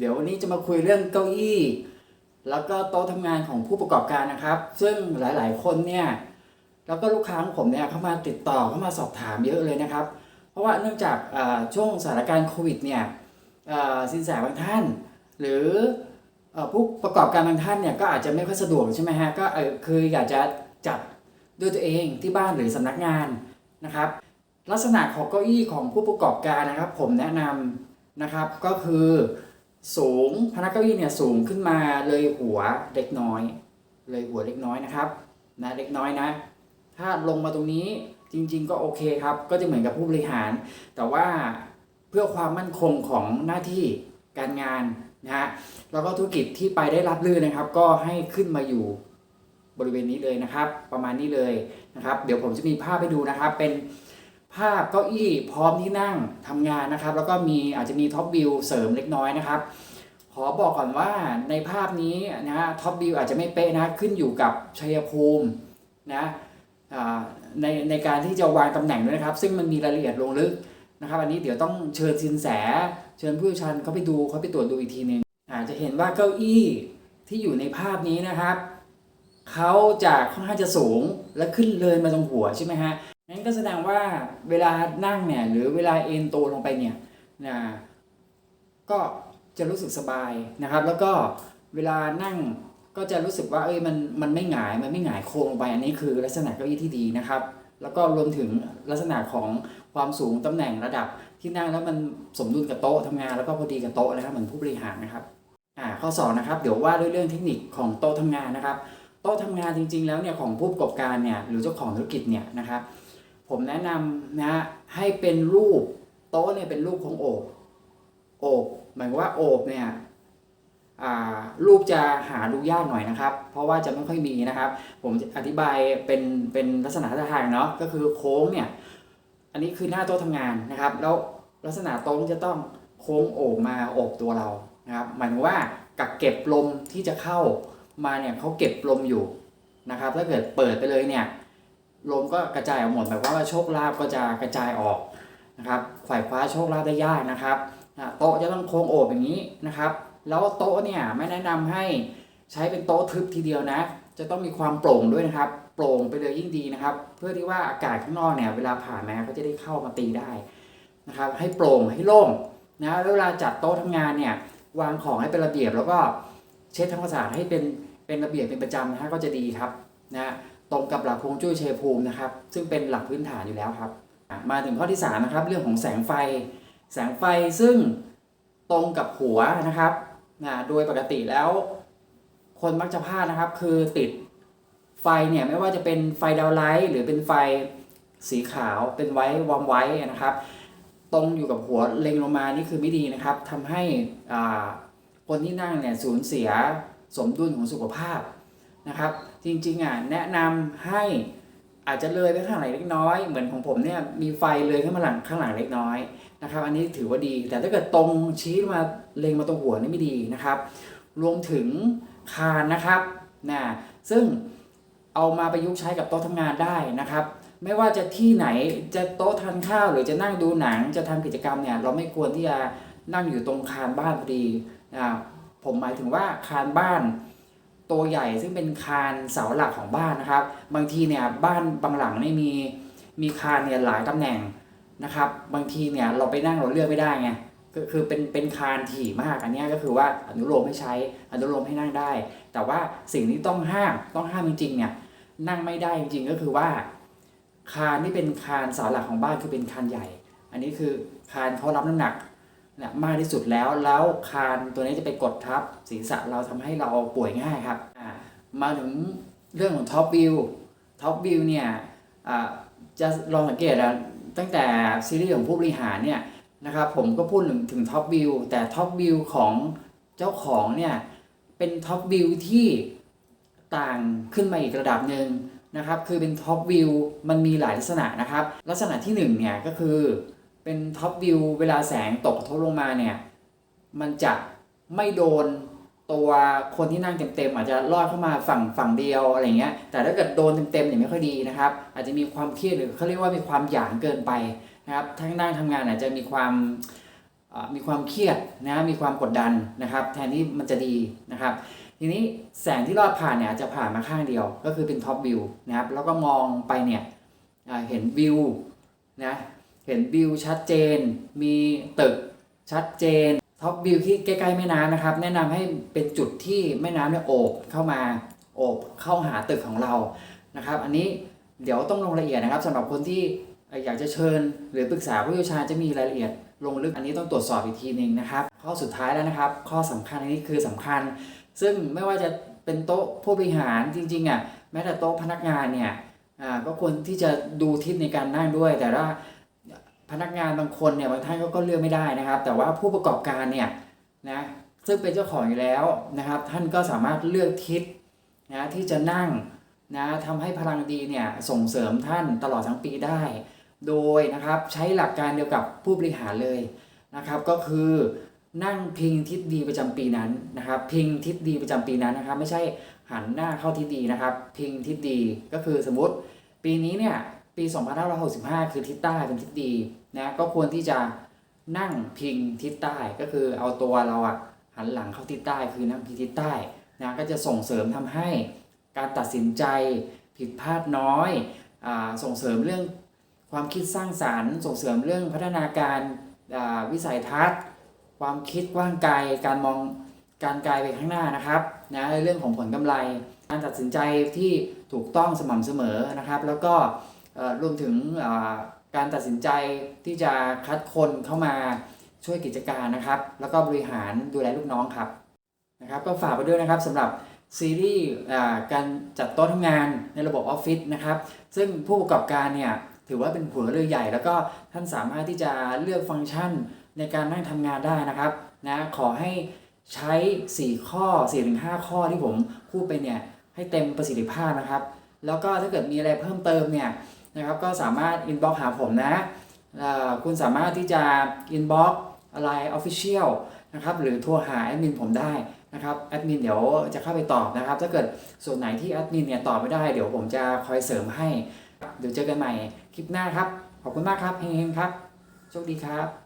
เดี๋ยววันนี้จะมาคุยเรื่องเก้าอี้ แล้วก็โต๊ะทำงานของผู้ประกอบการนะครับ ซึ่งหลายๆ คนเนี่ยแล้วก็ลูกค้าของผมเนี่ยเข้ามาติดต่อเข้ามาสอบถามเยอะเลยนะครับ เพราะว่าเนื่องจากช่วงสถานการณ์โควิดเนี่ยสินแสบางท่าน หรืออผู้ประกอบการบางท่านเนี่ยก็อาจจะไม่ค่อยสะดวกใช่ไหมฮะก็คืออยากจะจัดด้วยตัวเองที่บ้านหรือสำนักงานนะครับ ลักษณะของเก้าอี้ของผู้ประกอบการนะครับ ผมแนะนำนะครับก็คือ สูงพนักเก้าอี้เนี่ยสูงขึ้นมาเลยหัวเล็กน้อย เลยหัวเล็กน้อยนะครับนะเล็กน้อยนะ ถ้าลงมาตรงนี้จริง ๆ ก็โอเคครับ ก็จะเหมือนกับผู้บริหาร แต่ว่าเพื่อความมั่นคงของหน้าที่การงานนะฮะแล้วก็ธุรกิจที่ไปได้รับลื่นนะครับ ก็ให้ขึ้นมาอยู่บริเวณนี้เลยนะครับ ประมาณนี้เลยนะครับ เดี๋ยวผมจะมีภาพให้ดูนะครับเป็น ภาพเก้าอี้พร้อมที่นั่งทำงานนะครับ แล้วก็มีอาจจะมีท็อปวิวเสริมเล็กน้อยนะครับ ขอบอกก่อนว่าในภาพนี้นะฮะท็อปวิวอาจจะไม่เป๊ะนะขึ้นอยู่กับชัยภูมินะในในการที่จะวางตำแหน่งด้วยนะครับ ซึ่งมันมีรายละเอียดลงลึกนะครับ อันนี้เดี๋ยวต้องเชิญสินแส เชิญผู้เชี่ยวชาญเขาไปดูเขาไปตรวจดูอีกทีหนึ่งอาจจะเห็นว่าเก้าอี้ที่อยู่ในภาพนี้นะครับเขาจะค่อนข้างจะสูงและขึ้นเลยมาตรงหัวใช่ไหมฮะ งั้นก็แสดงว่าเวลานั่งเนี่ยหรือเวลาเอนตัวลงไปเนี่ยนะก็จะรู้สึกสบายนะครับ แล้วก็เวลานั่งก็จะรู้สึกว่าเอ้ยมันมันไม่หงายมันไม่หงายโค้งลงไปอันนี้คือลักษณะเก้าอี้ที่ดีนะครับ แล้วก็รวมถึงลักษณะของความสูงตำแหน่งระดับที่นั่งแล้วมันสมดุลกับโต๊ะทำงานแล้วก็พอดีกับโต๊ะนะครับเหมือนผู้บริหารนะครับอ่าข้อสองนะครับเดี๋ยวว่าด้วยเรื่องเทคนิคของโต๊ะทำงานนะครับ โต๊ะทำงานจริง ๆ แล้วเนี่ยของผู้ประกอบการเนี่ยหรือเจ้าของธุรกิจเนี่ยนะครับ ผมแนะนำนะให้เป็นรูปโต๊ะเนี่ยเป็นรูปของโอบโอบหมายว่าโอบเนี่ยรูปจะหาดูยากหน่อยนะครับ เพราะว่าจะไม่ค่อยมีนะครับ ผมอธิบายเป็นเป็นลักษณะท่าทางเนาะก็คือโค้งเนี่ยอันนี้คือหน้าโต๊ะทำงานนะครับ แล้วลักษณะโต๊ะจะต้องโค้งโอบมาโอบตัวเรานะครับหมายถึงว่ากักเก็บลมที่จะเข้ามาเนี่ยเขาเก็บลมอยู่นะครับ ถ้าเกิดเปิดไปเลยเนี่ย ลมก็กระจายออกหมดหมายความว่าโชคลาภก็จะกระจายออกนะครับฝ่ายคว้าโชคลาภได้ยากนะครับโต๊ะจะต้องโค้งโอบอย่างนี้นะครับ แล้วโต๊ะเนี่ยไม่แนะนำให้ใช้เป็นโต๊ะทึบทีเดียวนะ จะต้องมีความโปร่งด้วยนะครับ โปร่งไปเลยยิ่งดีนะครับ เพื่อที่ว่าอากาศข้างนอกเนี่ยเวลาผ่านมาก็จะได้เข้ามาตีได้นะครับ ให้โปร่งให้โล่งนะแล้วเวลาจัดโต๊ะทำงานเนี่ยวางของให้เป็นระเบียบแล้วก็เช็ดทำความสะอาดให้เป็นเป็นระเบียบเป็นประจำนะก็จะดีครับนะ ตรงกับหลักฮวงจุ้ยเชยภูมินะครับ ซึ่งเป็นหลักพื้นฐานอยู่แล้วครับ มาถึงข้อที่สามนะครับ เรื่องของแสงไฟ แสงไฟซึ่งตรงกับหัวนะครับนะโดยปกติแล้ว คนมักจะพลาดนะครับ คือติดไฟเนี่ยไม่ว่าจะเป็นไฟดาวไลท์หรือเป็นไฟสีขาวเป็นไว้วอร์มไว้นะครับ ตรงอยู่กับหัวเล็งลงมานี่คือไม่ดีนะครับทำให้อ่าคนที่นั่งเนี่ยสูญเสียสมดุลของสุขภาพ นะครับ จริงๆอะแนะนำให้อาจจะเลยไปข้างหลังเล็กน้อย เหมือนของผมเนี่ยมีไฟเลยขึ้นมาหลังข้างหลังเล็กน้อยนะครับอันนี้ถือว่าดี แต่ถ้าเกิดตรงชี้มาเล็งมาตรงหัวนี่ไม่ดีนะครับ รวมถึงคานนะครับนะซึ่งเอามาประยุกต์ใช้กับโต๊ะทำงานได้นะครับ ไม่ว่าจะที่ไหนจะโต๊ะทานข้าวหรือจะนั่งดูหนังจะทำกิจกรรมเนี่ยเราไม่ควรที่จะนั่งอยู่ตรงคานบ้านพอดีนะผมหมายถึงว่าคานบ้าน ตัวใหญ่ซึ่งเป็นคานเสาหลักของบ้านนะครับ บางทีเนี่ยบ้านบางหลังเนี่มีมีคานเนี่ยหลายตำแหน่งนะครับ บางทีเนี่ยเราไปนั่งเราเลือกไม่ได้ไงก็คือเป็นเป็นคานถี่มากอันเนี้ยก็คือว่าอนุโลมให้ใช้อนุโลมให้นั่งได้ แต่ว่าสิ่งที่ต้องห้ามต้องห้ามจริงๆเนี่ยนั่งไม่ได้จริงๆก็คือว่า คานที่เป็นคานเสาหลักของบ้านคือเป็นคานใหญ่ อันนี้คือคานเขารับน้ำหนัก นี่ยมากที่สุดแล้ว แล้วคานตัวนี้จะไปกดทับศีรษะเราทำให้เราป่วยง่ายครับ มาถึงเรื่องของท็อปวิว ท็อปวิวเนี่ยจะลองสังเกตนะตั้งแต่ซีรีส์ของผู้บริหารเนี่ยนะครับผมก็พูดถึงถึงท็อปวิวแต่ท็อปวิวของเจ้าของเนี่ยเป็นท็อปวิวที่ต่างขึ้นมาอีกระดับหนึ่งนะครับ คือเป็นท็อปวิวมันมีหลายลักษณะนะครับ ลักษณะที่หนึ่งเนี่ยก็คือ เป็นท็อปวิวเวลาแสงตกกระทบลงมาเนี่ยมันจะไม่โดนตัวคนที่นั่งเต็มๆอาจจะลอดเข้ามาฝั่งฝั่งเดียวอะไรเงี้ยแต่ถ้าเกิดโดนเต็มๆเนี่ยไม่ค่อยดีนะครับ อาจจะมีความเครียดหรือเขาเรียกว่ามีความหยางเกินไปนะครับทั้งนั่งทำงานอาจจะมีความมีความเครียดนะมีความกดดันนะครับ แทนที่มันจะดีนะครับ ทีนี้แสงที่รอดผ่านเนี่ยจะผ่านมาข้างเดียว ก็คือเป็นท็อปวิวนะครับแล้วก็มองไปเนี่ยเห็นวิวนะ เห็นวิวชัดเจน มีตึกชัดเจนท็อปวิวที่ใกล้ๆแม่น้ำนะครับ แนะนำให้เป็นจุดที่แม่น้ำเนี่ยโอบเข้ามาโอบเข้าหาตึกของเรานะครับ อันนี้เดี๋ยวต้องลงรายละเอียดนะครับสำหรับคนที่อยากจะเชิญ หรือปรึกษาผู้เชี่ยวชาญจะมีรายละเอียด ลงลึกอันนี้ต้องตรวจสอบอีกทีหนึ่งนะครับ ข้อสุดท้ายแล้วนะครับ ข้อสำคัญอันนี้คือสำคัญ ซึ่งไม่ว่าจะเป็นโต๊ะผู้บริหารจริงๆอะแม้แต่โต๊ะพนักงานเนี่ยอ่าก็ควรที่จะดูทิศในการนั่งด้วย แต่ว่า พนักงานบางคนเนี่ยบางท่านก็ก็เลือกไม่ได้นะครับ แต่ว่าผู้ประกอบการเนี่ยนะซึ่งเป็นเจ้าของอยู่แล้วนะครับ ท่านก็สามารถเลือกทิศนะที่จะนั่งนะทำให้พลังดีเนี่ยส่งเสริมท่านตลอดทั้งปีได้ โดยนะครับใช้หลักการเดียวกับผู้บริหารเลยนะครับ ก็คือนั่งพิงทิศดีประจำปีนั้นนะครับ พิงทิศดีประจำปีนั้นนะครับ ไม่ใช่หันหน้าเข้าทิศดีนะครับ พิงทิศดีก็คือสมมติ ปีนี้เนี่ย ปี 2565 คือทิศใต้เป็นทิศดีนะก็ควรที่จะนั่งพิงทิศใต้ก็คือเอาตัวเราอะหันหลังเข้าทิศใต้คือนั่งพิงทิศใต้นะก็จะส่งเสริมทำให้การตัดสินใจผิดพลาดน้อยอาส่งเสริมเรื่องความคิดสร้างสารรค์ ส่งเสริมเรื่องพัฒนาการวิสัยทัศน์ ความคิดกว้างไกลการมองการไกลไปข้างหน้านะครับนะเรื่องของผลกำไร การตัดสินใจที่ถูกต้องสม่ำเสมอนะครับ แล้วก็ รวมถึงการตัดสินใจที่จะคัดคนเข้ามาช่วยกิจการนะครับ แล้วก็บริหารดูแลลูกน้องครับนะครับก็ฝากไปด้วยนะครับสำหรับซีรีส์การจัดโต๊ะทำงานในระบบออฟฟิศนะครับ ซึ่งผู้ประกอบการเนี่ยถือว่าเป็นหัวเรือใหญ่ แล้วก็ท่านสามารถที่จะเลือกฟังก์ชันในการนั่งทำงานได้นะครับนะขอให้ใช้ 4 ข้อ 4-5 ข้อที่ผมพูดไปเนี่ยให้เต็มประสิทธิภาพนะครับ แล้วก็ถ้าเกิดมีอะไรเพิ่มเติมเนี่ย นะครับก็สามารถ inbox หาผมนะคุณสามารถที่จะ inbox อะไร official นะครับหรือโทรหาแอดมินผมได้นะครับแอดมินเดี๋ยวจะเข้าไปตอบนะครับ ถ้าเกิดส่วนไหนที่แอดมินเนี่ยตอบไม่ได้เดี๋ยวผมจะคอยเสริมให้ เดี๋ยวเจอกันใหม่คลิปหน้าครับ ขอบคุณมากครับเฮงๆครับ โชคดีครับ